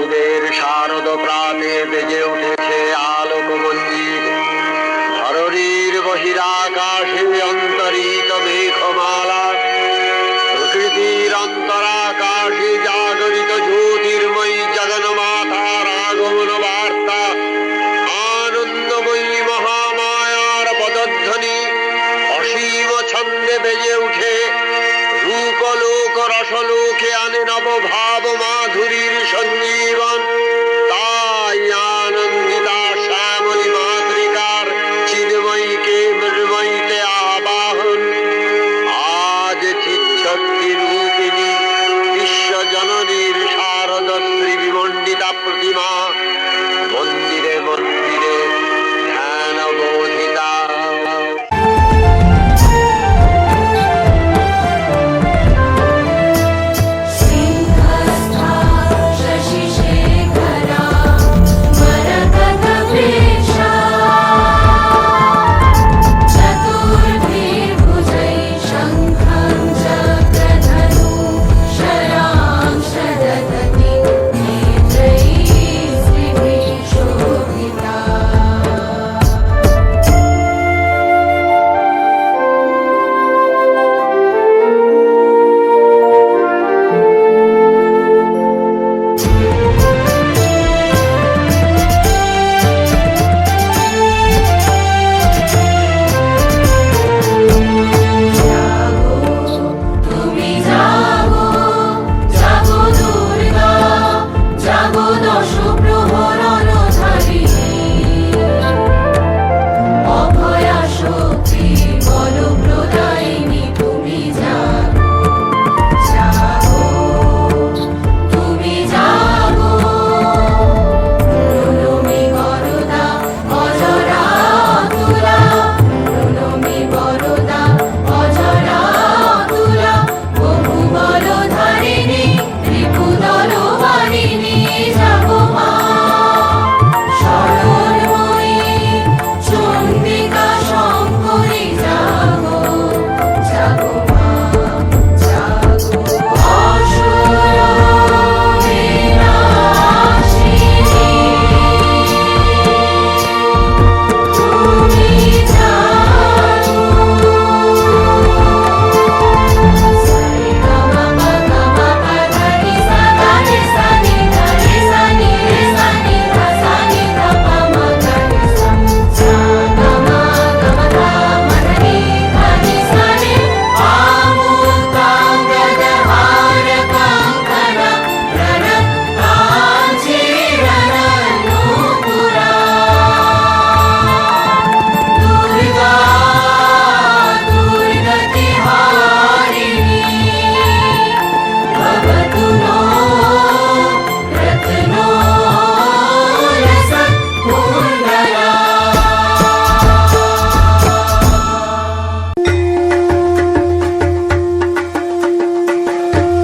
শারদ প্রাণে বেজে উঠেছে আলোক মঞ্জির ধরণীর বহিরাকাশে অন্তরিত মেঘমালা। প্রকৃতির অন্তরাকাশে জাগরিত জ্যোতির্ময়ী জগন্মাতার আগমন বার্তা। আনন্দময়ী মহামায়ার পদধ্বনি অসীম ছন্দে বেজে উঠে। রূপলোক রসলোকে আনে নবভাব মাধুরীর সংগীত